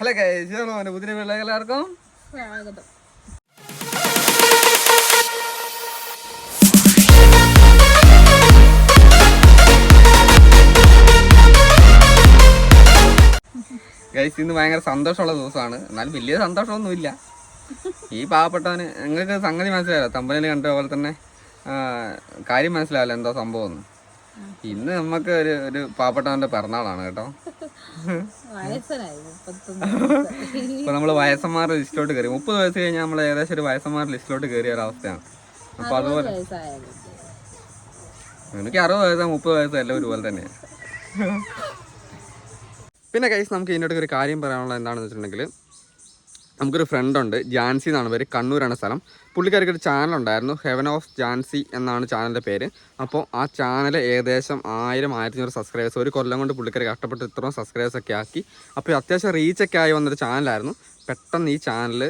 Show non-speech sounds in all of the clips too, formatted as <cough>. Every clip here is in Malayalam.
ഹലോ കഴിച്ചു പുതിയ പിള്ളേർ എല്ലാവർക്കും? സ്വാഗതം. ഗൈസ് ഇന്ന് ഭയങ്കര സന്തോഷമുള്ള ദിവസമാണ്. എന്നാലും വലിയ സന്തോഷമൊന്നുമില്ല. ഈ പാവപ്പെട്ടവന് നിങ്ങൾക്ക് സംഗതി മനസ്സിലായല്ലോ തമ്പനിൽ കണ്ട പോലെ തന്നെ കാര്യം മനസ്സിലാവില്ല എന്തോ സംഭവം ഇന്ന് നമുക്ക് ഒരു ഒരു പാവപ്പെട്ടവന്റെ പിറന്നാളാണ് കേട്ടോ. <laughs> ഇപ്പൊ നമ്മൾ വയസ്സന്മാരുടെ ലിസ്റ്റിലോട്ട് കയറി മുപ്പത് വയസ്സ് കഴിഞ്ഞാൽ നമ്മൾ ഏകദേശം ഒരു വയസ്സന്മാരുടെ ലിസ്റ്റിലോട്ട് കയറിയ ഒരു അവസ്ഥയാണ്. അപ്പൊ അതുപോലെ എനിക്ക് അറുപത് വയസ്സാ മുപ്പത് വയസ്സാ എല്ലാം ഒരുപോലെ തന്നെ. <laughs> പിന്നെ കൈസ് നമുക്ക് ഇതിന്റെ ഒരു കാര്യം പറയാനുള്ള എന്താണെന്ന് വെച്ചിട്ടുണ്ടെങ്കിൽ നമുക്കൊരു ഫ്രണ്ടുണ്ട് ജാൻസി എന്നാണ് പേര്. കണ്ണൂരാണ് സ്ഥലം. പുള്ളിക്കാർക്ക് ഒരു ചാനലുണ്ടായിരുന്നു ഹെവൻ ഓഫ് ജാൻസി എന്നാണ് ചാനലിന്റെ പേര്. അപ്പോൾ ആ ചാനൽ ഏകദേശം ആയിരം ആയിരത്തി അഞ്ഞൂറ് സബ്സ്ക്രൈബേഴ്സ് ഒരു കൊല്ലം കൊണ്ട് പുള്ളിക്കാർ കഷ്ടപ്പെട്ട് ഇത്രയും സബ്സ്ക്രൈബേഴ്സ് ഒക്കെ ആക്കി. അപ്പോൾ അത്യാവശ്യം റീച്ചൊക്കെ ആയി വന്നൊരു ചാനലായിരുന്നു പെട്ടെന്ന് ഈ ചാനൽ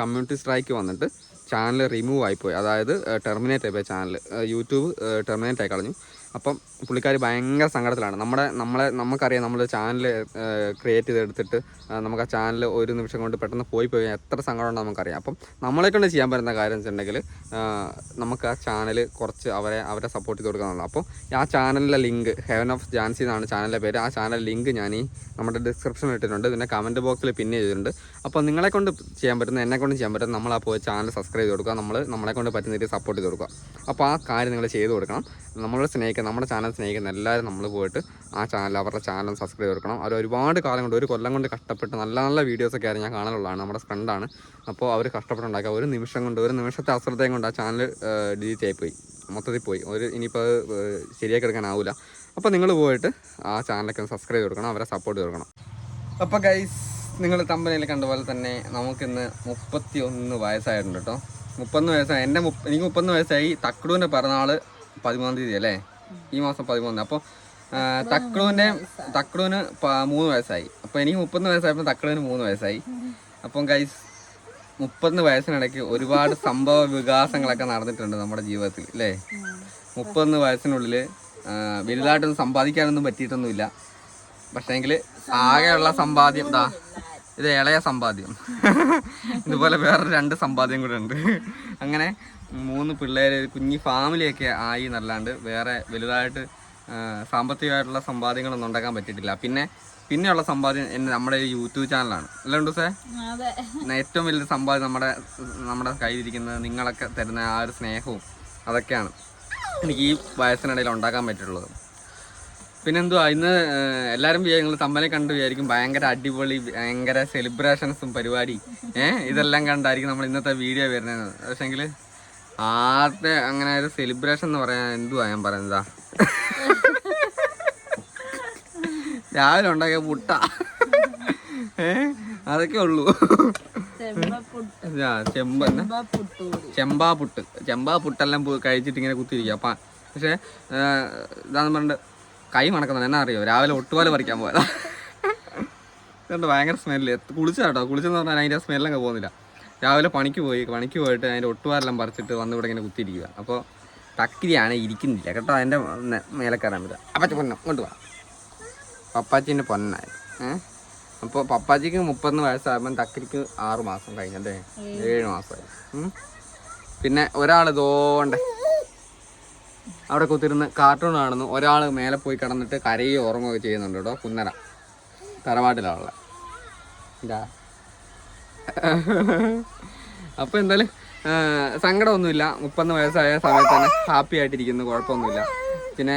കമ്മ്യൂണിറ്റി സ്ട്രൈക്ക് വന്നിട്ട് ചാനൽ റിമൂവ് ആയിപ്പോയി അതായത് ടെർമിനേറ്റ് ആയിപ്പോയി ചാനൽ യൂട്യൂബ് ടെർമിനേറ്റ് ആയി കളഞ്ഞു. അപ്പം പുള്ളിക്കാർ ഭയങ്കര സങ്കടത്തിലാണ്. നമ്മുടെ നമ്മളെ നമുക്കറിയാം നമ്മൾ ചാനൽ ക്രിയേറ്റ് ചെയ്തെടുത്തിട്ട് നമുക്ക് ആ ചാനൽ ഒരു നിമിഷം കൊണ്ട് പെട്ടെന്ന് പോയി പോയി എത്ര സങ്കടം ഉണ്ടെന്ന് നമുക്കറിയാം. അപ്പം നമ്മളെ കൊണ്ട് ചെയ്യാൻ പറ്റുന്ന കാര്യം വെച്ചിട്ടുണ്ടെങ്കിൽ നമുക്ക് ആ ചാനൽ കുറച്ച് അവരെ അവരെ സപ്പോർട്ട് ചെയ്ത് കൊടുക്കാന്നുള്ളത് അപ്പോൾ ആ ചാനലിലെ ലിങ്ക് ഹെവൻ ഓഫ് ജാൻസി എന്നാണ് ചാനലിന്റെ പേര്. ആ ചാനൽ ലിങ്ക് ഞാൻ ഈ നമ്മുടെ ഡിസ്ക്രിപ്ഷനിൽ ഇട്ടിട്ടുണ്ട്. പിന്നെ കമന്റ് ബോക്സിൽ പിന്നെ ചെയ്തിട്ടുണ്ട്. അപ്പോൾ നിങ്ങളെ കൊണ്ട് ചെയ്യാൻ പറ്റുന്ന എന്നെ കൊണ്ട് ചെയ്യാൻ പറ്റുന്ന നമ്മൾ ആ പോയി ചാനൽ സബ്സ്ക്രൈബ് ചെയ്ത് കൊടുക്കുക. നമ്മൾ നമ്മളെ കൊണ്ട് പറ്റുന്ന രീതിയിൽ സപ്പോർട്ട് ചെയ്ത് കൊടുക്കുക. അപ്പോൾ ആ കാര്യം നിങ്ങൾ ചെയ്തു കൊടുക്കണം. നമ്മൾ സ്നേഹിക്കുന്ന നമ്മുടെ ചാനൽ സ്നേഹിക്കുന്ന എല്ലാവരും നമ്മൾ പോയിട്ട് ആ ചാനൽ അവരുടെ ചാനൽ സബ്സ്ക്രൈബ് കൊടുക്കണം അവർ ഒരുപാട് കാലം കൊണ്ട് ഒരു കൊല്ലം കൊണ്ട് കഷ്ടപ്പെട്ട് നല്ല നല്ല വീഡിയോസൊക്കെ ആയിരുന്നു ഞാൻ കാണാനുള്ളതാണ്. നമ്മുടെ ഫ്രണ്ടാണ് അപ്പോൾ അവർ കഷ്ടപ്പെട്ടുണ്ടാക്കുക ഒരു നിമിഷം കൊണ്ട് ഒരു നിമിഷത്തെ അശ്രദ്ധയും കൊണ്ട് ആ ചാനൽ ഡിലീറ്റ് ആയിപ്പോയി മൊത്തത്തിൽ പോയി. ഒരു ഇനിയിപ്പോൾ ശരിയാക്കി എടുക്കാനാവില്ല അപ്പോൾ നിങ്ങൾ പോയിട്ട് ആ ചാനലൊക്കെ ഒന്ന് സബ്സ്ക്രൈബ് കൊടുക്കണം. അവരെ സപ്പോർട്ട് കൊടുക്കണം. അപ്പോൾ ഗൈസ് നിങ്ങൾ തമ്പനയിൽ കണ്ട പോലെ തന്നെ നമുക്കിന്ന് മുപ്പത്തി ഒന്ന് വയസ്സായിട്ടുണ്ട് കേട്ടോ മുപ്പത്തൊന്ന് വയസ്സായി. എന്റെ എനിക്ക് മുപ്പത്തൊന്ന് വയസ്സായി തക്ലുവിന്റെ പിറന്നാൾ പതിമൂന്നാം തീയതി അല്ലേ? ഈ മാസം പതിമൂന്ന്. അപ്പോൾ തക്ലുവിന്റെ തക്ലുവിന് മൂന്ന് വയസ്സായി. അപ്പോൾ എനിക്ക് മുപ്പത്തൊന്ന് വയസ്സായപ്പോൾ തക്ലുവിന് മൂന്ന് വയസ്സായി. അപ്പം ഗൈസ് മുപ്പത്തൊന്ന് വയസ്സിനിടയ്ക്ക് ഒരുപാട് സംഭവ വികാസങ്ങളൊക്കെ നടന്നിട്ടുണ്ട് നമ്മുടെ ജീവിതത്തിൽ അല്ലേ? മുപ്പത്തൊന്ന് വയസ്സിനുള്ളിൽ വലുതായിട്ടൊന്നും സമ്പാദിക്കാനൊന്നും പറ്റിയിട്ടൊന്നുമില്ല. പക്ഷേങ്കിൽ ആകെയുള്ള സമ്പാദ്യം ഇതാ ഇത് ഇളയ സമ്പാദ്യം. ഇതുപോലെ വേറെ രണ്ട് സമ്പാദ്യം കൂടെ ഉണ്ട്. അങ്ങനെ മൂന്ന് പിള്ളേർ കുഞ്ഞി ഫാമിലിയൊക്കെ ആയി എന്നല്ലാണ്ട് വേറെ വലുതായിട്ട് സാമ്പത്തികമായിട്ടുള്ള സമ്പാദ്യങ്ങളൊന്നും ഉണ്ടാക്കാൻ പറ്റിയിട്ടില്ല. പിന്നെ പിന്നെയുള്ള സമ്പാദ്യം എന്റെ നമ്മുടെ യൂട്യൂബ് ചാനലാണ് അല്ലേ ഉണ്ടോ സേ ഏറ്റവും വലിയ സമ്പാദ്യം നമ്മുടെ നമ്മുടെ കയ്യിലിരിക്കുന്നത് നിങ്ങളൊക്കെ തരുന്ന ആ ഒരു സ്നേഹവും അതൊക്കെയാണ് എനിക്ക് ഈ വയസ്സിനിടയിൽ ഉണ്ടാക്കാൻ പറ്റിയിട്ടുള്ളത്. പിന്നെ എന്തുവാ ഇന്ന് എല്ലാവരും നിങ്ങൾ തമ്മലെ കണ്ടു വിചാരിക്കും ഭയങ്കര അടിപൊളി ഭയങ്കര സെലിബ്രേഷൻസും പരിപാടി. ഏഹ് ഇതെല്ലാം കണ്ടായിരിക്കും നമ്മൾ ഇന്നത്തെ വീഡിയോ വരുന്നത്. പക്ഷെങ്കിൽ ആദ്യത്തെ അങ്ങനെ ഒരു സെലിബ്രേഷൻ എന്ന് പറയാൻ എന്തുവാ ഞാൻ പറയുന്നതാ? രാവിലെ ഉണ്ടാക്കിയ പുട്ട. ഏഹ് അതൊക്കെ ഉള്ളൂ. ചെമ്പ ചെമ്പ് പുട്ട്. ചെമ്പാ പുട്ടെല്ലാം കഴിച്ചിട്ട് ഇങ്ങനെ കുത്തിരിക്കാം അപ്പം പക്ഷേ ഇതാന്ന് പറഞ്ഞിട്ട് കൈ മണക്കുന്നത് എന്നാ അറിയോ? രാവിലെ ഒട്ടുപാൽ പറിക്കാൻ പോയതാ. ഇതുണ്ട് ഭയങ്കര സ്മെല്ല് കുളിച്ചാട്ടോ. കുളിച്ചെന്ന് പറഞ്ഞാൽ അതിന്റെ സ്മെല്ലൊക്കെ പോകുന്നില്ല. രാവിലെ പണിക്ക് പോയി. പണിക്ക് പോയിട്ട് അതിന്റെ ഒട്ടുപാലെല്ലാം പറിച്ചിട്ട് വന്ന് ഇവിടെ ഇങ്ങനെ കുത്തിയിരിക്കുക അപ്പോൾ തക്കിരിയാണ് ഇരിക്കുന്നില്ല. കേട്ടോ അതിന്റെ മേലെ കയറാൻ പറ്റുക അപ്പച്ച പൊന്നം കൊണ്ടുപോകാം പപ്പാച്ചിന്റെ പൊന്നായി ഏഹ് അപ്പോൾ പപ്പാച്ചിക്ക് മുപ്പത്തൊന്ന് വയസ്സാകുമ്പം തക്കരിക്ക് ആറ് മാസം കഴിഞ്ഞല്ലേ? ഏഴ് മാസമായി പിന്നെ ഒരാൾ ഇതോണ്ടേ അവിടെ കുത്തിരുന്ന് കാർട്ടൂൺ കാണുന്നു. ഒരാൾ മേലെ പോയി കിടന്നിട്ട് കരയോ ഉറങ്ങുകയോ ചെയ്യുന്നുണ്ട് കേട്ടോ കുന്നര തറവാട്ടിലുള്ള എന്താ അപ്പോൾ എന്തായാലും സങ്കടമൊന്നുമില്ല. മുപ്പത്തൊന്ന് വയസ്സായ സമയത്ത് തന്നെ ഹാപ്പി ആയിട്ടിരിക്കുന്നു കുഴപ്പമൊന്നുമില്ല. പിന്നെ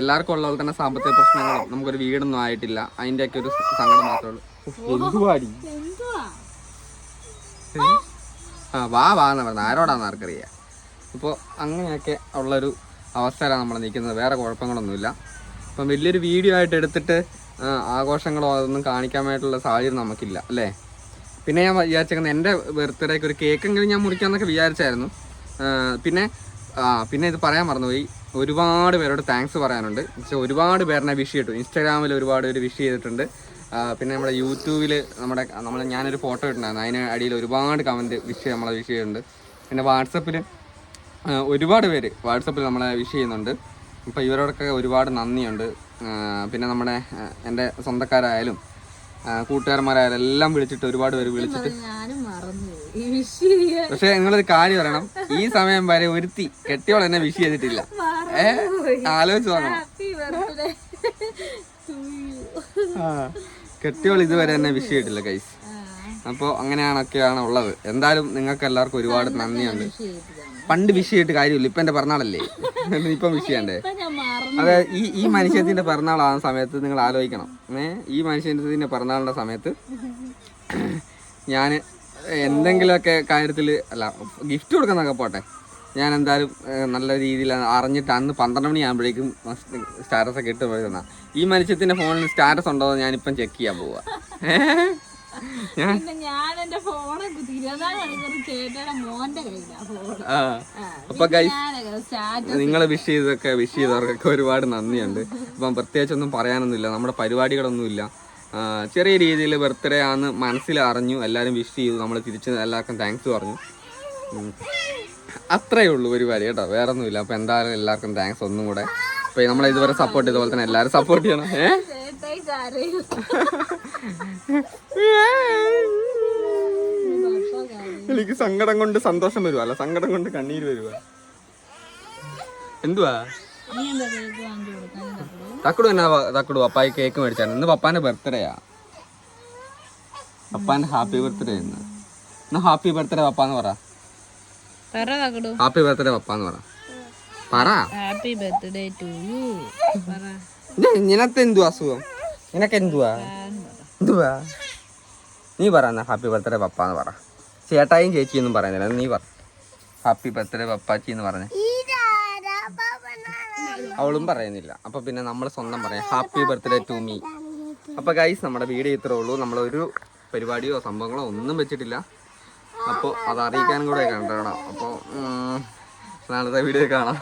എല്ലാവർക്കും ഉള്ള പോലെ തന്നെ സാമ്പത്തിക പ്രശ്നങ്ങളും നമുക്കൊരു വീടൊന്നും ആയിട്ടില്ല. അതിന്റെയൊക്കെ ഒരു സങ്കടം മാത്രമേ ഉള്ളൂ. ആ വാ വാ എന്ന് പറഞ്ഞത് ആരോടാന്ന് ആർക്കറിയാം. അപ്പോൾ അങ്ങനെയൊക്കെ ഉള്ളൊരു അവസ്ഥയിലാണ് നമ്മൾ നിൽക്കുന്നത്. വേറെ കുഴപ്പങ്ങളൊന്നുമില്ല. അപ്പം വലിയൊരു വീഡിയോ ആയിട്ട് എടുത്തിട്ട് ആഘോഷങ്ങളോ അതൊന്നും കാണിക്കാനായിട്ടുള്ള സാഹചര്യം നമുക്കില്ല അല്ലേ? പിന്നെ ഞാൻ വിചാരിച്ചേക്കുന്നത് എന്റെ ബർത്ത്ഡേക്ക് ഒരു കേക്കെങ്കിലും ഞാൻ മുറിക്കാമെന്നൊക്കെ വിചാരിച്ചായിരുന്നു. പിന്നെ പിന്നെ ഇത് പറയാൻ മറന്നുപോയി. ഒരുപാട് പേരോട് താങ്ക്സ് പറയാനുണ്ട്. പക്ഷേ ഒരുപാട് പേരിനെ വിഷ് ചെയ്തിട്ടു ഇൻസ്റ്റാഗ്രാമിൽ ഒരുപാട് പേര് വിഷ് ചെയ്തിട്ടുണ്ട്. പിന്നെ നമ്മുടെ യൂട്യൂബിൽ നമ്മുടെ നമ്മൾ ഞാനൊരു ഫോട്ടോ ഇട്ടുണ്ടായിരുന്നു അതിന് അടിയിൽ ഒരുപാട് കമന്റ് വിഷ് നമ്മളെ വിഷ് ചെയ്യുന്നുണ്ട് പിന്നെ വാട്സപ്പിൽ ഒരുപാട് പേര് വാട്സപ്പിൽ നമ്മളെ വിഷ് ചെയ്യുന്നുണ്ട്. അപ്പോൾ ഇവരോടൊക്കെ ഒരുപാട് നന്ദിയുണ്ട്. പിന്നെ നമ്മുടെ എന്റെ സ്വന്തക്കാരായാലും കൂട്ടുകാരന്മാരായാലും എല്ലാം വിളിച്ചിട്ട് ഒരുപാട് പേര് വിളിച്ചിട്ട് പക്ഷെ നിങ്ങളൊരു കാര്യം പറയണം. ഈ സമയം വരെ ഒരുത്തി കെട്ടിയോൾ എന്നെ വിഷ് ചെയ്തിട്ടില്ല. ഏ? ആലോചിച്ച് നോക്കണം. കെട്ടിയോൾ ഇതുവരെ എന്നെ വിഷ് ചെയ്തിട്ടില്ല കൈസ് അപ്പോൾ അങ്ങനെയാണൊക്കെയാണ് ഉള്ളത്. എന്തായാലും നിങ്ങൾക്ക് എല്ലാവർക്കും ഒരുപാട് നന്ദിയുണ്ട്. പണ്ട് വിഷ് ചെയ്തിട്ട് കാര്യമില്ല. ഇപ്പം എന്റെ പിറന്നാളല്ലേ? ഇപ്പം വിഷ് ചെയ്യണ്ടേ അതെ ഈ ഈ മനുഷ്യത്തിന്റെ പിറന്നാളാകുന്ന സമയത്ത് നിങ്ങൾ ആലോചിക്കണം. ഏ ഈ മനുഷ്യത്തിന്റെ പിറന്നാളിന്റെ സമയത്ത് ഞാൻ എന്തെങ്കിലുമൊക്കെ കാര്യത്തിൽ അല്ല ഗിഫ്റ്റ് കൊടുക്കുന്നൊക്കെ പോട്ടെ. ഞാൻ എന്തായാലും നല്ല രീതിയിൽ അറിഞ്ഞിട്ട് അന്ന് പന്ത്രണ്ട് മണിയാകുമ്പോഴേക്കും സ്റ്റാറ്റസ് ഒക്കെ ഇട്ട് തന്നാ. ഈ മനുഷ്യത്തിന്റെ ഫോണിൽ സ്റ്റാറ്റസ് ഉണ്ടോ എന്ന് ഞാനിപ്പം ചെക്ക് ചെയ്യാൻ പോവാ. ഞാൻ പിന്നെ ഞാൻ എന്റെ ഫോണെ കുത്തി ഇരുപതാം മണിക്കൂർ ചേട്ടയുടെ മോന്റെ കയ്യിലാ ഫോൺ അപ്പൊ നിങ്ങൾ വിഷ് ചെയ്തൊക്കെ വിഷ് ചെയ്തവർക്കൊക്കെ ഒരുപാട് നന്ദിയുണ്ട്. അപ്പം പ്രത്യേകിച്ചൊന്നും പറയാനൊന്നുമില്ല. നമ്മുടെ പരിപാടികളൊന്നുമില്ല. ചെറിയ രീതിയിൽ ബർത്ത്ഡേ ആണെന്ന് മനസ്സിൽ അറിഞ്ഞു എല്ലാവരും വിഷ് ചെയ്തു. നമ്മൾ തിരിച്ച് എല്ലാവർക്കും താങ്ക്സ് പറഞ്ഞു. അത്രയേ ഉള്ളൂ പരിപാടി കേട്ടോ. വേറെ ഒന്നുമില്ല അപ്പോൾ എന്തായാലും എല്ലാവർക്കും താങ്ക്സ് ഒന്നും കൂടെ. അപ്പോൾ നമ്മളെ ഇതുവരെ സപ്പോർട്ട് ചെയ്ത പോലെ തന്നെ എല്ലാവരും സപ്പോർട്ട് ചെയ്യണം. ഏ? എനിക്ക് സങ്കടം കൊണ്ട് സന്തോഷം വരുവാ. അല്ല സങ്കടം കൊണ്ട് കണ്ണീര് വരുവാ. എന്തുവാ? തക്കടു എന്നാ തക്കടു പപ്പായി കേക്ക് മേടിച്ചാണ്. ഇന്ന് പപ്പാന്റെ ബർത്ത്ഡേയാ പപ്പാന്റെ ഹാപ്പി ബർത്ത്ഡേ ഇന്ന്. എന്നാ ഹാപ്പി ബർത്ത്ഡേ പപ്പാന്ന് പറ. ഹാപ്പി ബർത്ത്ഡേ പപ്പാന്ന് പറ. പറ. ഹാപ്പി ബർത്ത്ഡേ ടു യു പറ. നി- നിനക്ക് എന്തുവാ അസുഖം? നിനക്ക് എന്തുവാ? എന്തുവാ? നീ പറ എന്നാ ഹാപ്പി ബർത്ത്ഡേ പപ്പാന്ന് പറ. ചേട്ടായും ചേച്ചി എന്നും പറയുന്നില്ല നീ പറ. ഹാപ്പി ബർത്ത്ഡേ പപ്പാച്ചി എന്ന് പറഞ്ഞേ. അവളും പറയുന്നില്ല. അപ്പൊ പിന്നെ നമ്മൾ സ്വന്തം പറയാം. Happy birthday to me. അപ്പൊ ഗൈസ് നമ്മുടെ വീഡിയോ ഇത്രേ ഉള്ളൂ. നമ്മളൊരു പരിപാടിയോ സംഭവങ്ങളോ ഒന്നും വെച്ചിട്ടില്ല. അപ്പോൾ അത് അറിയിക്കാനും കൂടെ കണ്ടോ അപ്പോൾ നാളത്തെ വീഡിയോ കാണാം.